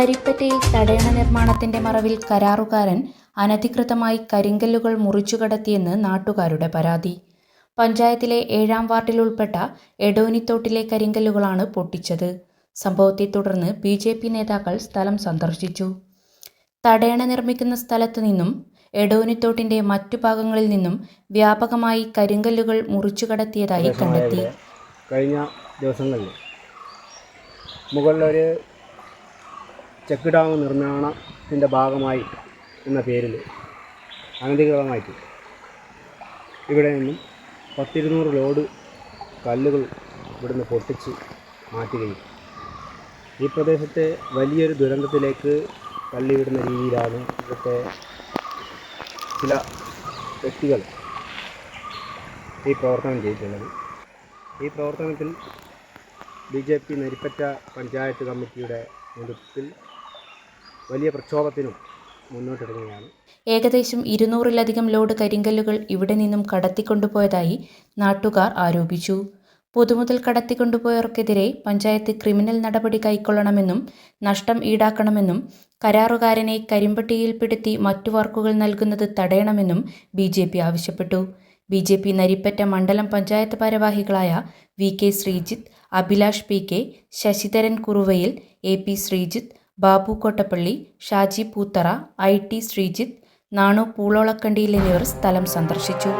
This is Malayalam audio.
നരിപ്പറ്റയിൽ തടയണ നിർമ്മാണത്തിന്റെ മറവിൽ കരാറുകാരൻ അനധികൃതമായി കരിങ്കല്ലുകൾ മുറിച്ചുകടത്തിയെന്ന് നാട്ടുകാരുടെ പരാതി. പഞ്ചായത്തിലെ ഏഴാം വാർഡിൽ ഉൾപ്പെട്ട എടോനിത്തോട്ടിലെ കരിങ്കല്ലുകളാണ് പൊട്ടിച്ചത്. സംഭവത്തെ തുടർന്ന് ബി ജെ പി നേതാക്കൾ സ്ഥലം സന്ദർശിച്ചു. തടയണ നിർമ്മിക്കുന്ന സ്ഥലത്തു നിന്നും എടോനിത്തോട്ടിന്റെ മറ്റു ഭാഗങ്ങളിൽ നിന്നും വ്യാപകമായി കരിങ്കല്ലുകൾ മുറിച്ചുകടത്തിയതായി കണ്ടെത്തി. കഴിഞ്ഞ ദിവസങ്ങളിൽ മുകളിലൊരു ചെക്ക് ഡാം നിർമ്മാണത്തിന്റെ ഭാഗമായി എന്ന പേരിൽ അനധികൃതമായിട്ട് ഇവിടെ നിന്നും പത്തിരുന്നൂറ് ലോഡ് കല്ലുകൾ ഇവിടുന്ന് പൊട്ടിച്ച് മാറ്റുകയും ഈ പ്രദേശത്തെ വലിയൊരു ദുരന്തത്തിലേക്ക് തള്ളിവിടുന്ന രീതിയിലാണ് ഇവിടുത്തെ ചില വ്യക്തികൾ ഈ പ്രവർത്തനം ചെയ്തിട്ടുള്ളത്. ഈ പ്രവർത്തനത്തിൽ B J P Naripatta panchayat കമ്മിറ്റിയുടെ നേതൃത്വത്തിൽ വലിയ പ്രക്ഷോഭത്തിനും മുന്നോട്ടിറങ്ങുകയാണ്. ഏകദേശം ഇരുന്നൂറിലധികം ലോഡ് കരിങ്കല്ലുകൾ ഇവിടെ നിന്നും കടത്തിക്കൊണ്ടുപോയതായി നാട്ടുകാർ ആരോപിച്ചു. പൊതുമുതൽ കടത്തിക്കൊണ്ടുപോയവർക്കെതിരെ പഞ്ചായത്ത് ക്രിമിനൽ നടപടി കൈക്കൊള്ളണമെന്നും നഷ്ടം ഈടാക്കണമെന്നും കരാറുകാരനെ കരിമ്പട്ടിയിൽപ്പെടുത്തി മറ്റു വർക്കുകൾ നൽകുന്നത് തടയണമെന്നും ബി ജെ പി ആവശ്യപ്പെട്ടു. ബി ജെ പി നരിപ്പറ്റ മണ്ഡലം പഞ്ചായത്ത് ഭാരവാഹികളായ V K Sreejith Abhilash P K Sasidharan കുറുവയിൽ A P Sreejith Babu Kottappally Shaji Poothara I T Sreejith Nanu പൂളോളക്കണ്ടിയിൽ എന്നിവർ സ്ഥലം സന്ദർശിച്ചു.